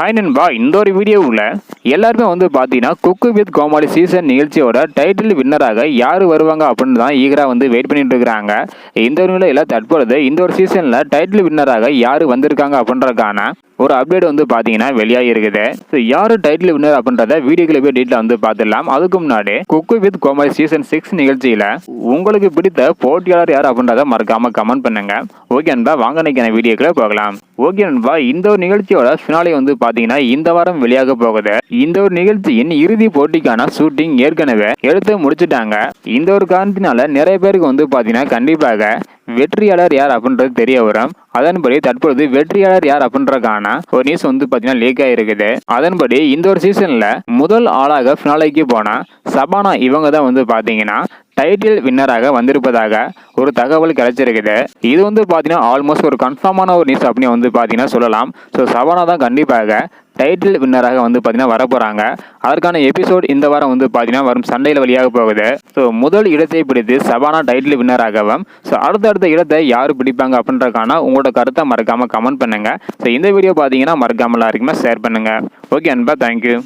Hi நண்பா இந்த ஒரு வீடியோவில் எல்லாருமே வந்து பார்த்தீங்கன்னா குக்கு வித் கோமாளி சீசன் நிகழ்ச்சியோட டைட்டில் வின்னராக யார் வருவாங்க அப்படின்னு தான் ஈகராக வந்து வெயிட் பண்ணிட்டு இருக்கிறாங்க. இந்த ஒரு நிலையில் தற்பொழுது இந்த ஒரு சீசனில் டைட்டில் வின்னராக யார் வந்திருக்காங்க அப்படின்றதுக்கான ஒரு அப்டேட் வந்து பார்த்தீங்கன்னா வெளியாகி இருக்குது. ஸோ யார் டைட்டில் வின்னர் அப்படின்றத வீடியோக்களை போய் டீட்டில் வந்து பார்த்துடலாம். அதுக்கு முன்னாடி cook with Comali season six நிகழ்ச்சியில் உங்களுக்கு பிடித்த போட்டியாளர் யார் அப்படின்றத மறக்காம கமெண்ட் பண்ணுங்க. ஓகே நண்பா வாங்க நினைக்கிற வீடியோக்களை போகலாம். ஓகே நண்பா இந்த ஒரு நிகழ்ச்சியோட ஃபினாலே வந்து பார்த்தீங்கன்னா இந்த வாரம் வெளியாக போகுது. இந்த ஒரு நிகழ்ச்சியின் இறுதி போட்டிக்கான ஷூட்டிங் ஏற்கனவே எடுத்து முடிச்சுட்டாங்க. இந்த ஒரு காரணத்தினால நிறைய பேருக்கு வந்து பார்த்தீங்கன்னா கண்டிப்பாக வெற்றியாளர் யார் அப்படின்றது தெரிய வரும். அதன்படி தற்பொழுது வெற்றியாளர் யார் அப்படின்றக்கான ஒரு நியூஸ் வந்து பார்த்தீங்கன்னா லீக் ஆகிருக்குது அதன்படி இந்த ஒரு சீசனில் முதல் ஆளாக ஃபினாலைக்கு போன சபானா இவங்க தான் வந்து பார்த்தீங்கன்னா டைட்டில் வின்னராக வந்திருப்பதாக ஒரு தகவல் கிடைச்சிருக்குது. இது வந்து பார்த்தீங்கன்னா ஆல்மோஸ்ட் ஒரு கன்ஃபார்மான ஒரு நியூஸ் அப்படின்னு வந்து பார்த்தீங்கன்னா சொல்லலாம். ஸோ சபானா தான் கண்டிப்பாக டைட்டில் வின்னராக வந்து பார்த்தீங்கன்னா வரப்போகிறாங்க அதற்கான எபிசோட் இந்த வாரம் வந்து பார்த்தீங்கன்னா வரும் சண்டையில் வழியாக போகுது. ஸோ முதல் இடத்தை பிடித்து சபானா டைட்டில் வின்னராகவும் ஸோ அடுத்தடுத்த இடத்தை யார் பிடிப்பாங்க அப்படின்றக்கான உங்களோட கருத்தை மறக்காமல் கமெண்ட் பண்ணுங்கள் ஸோ இந்த வீடியோ பார்த்தீங்கன்னா மறக்காமலாம் இருக்குமே ஷேர் பண்ணுங்கள் ஓகே அன்பா தேங்க்யூ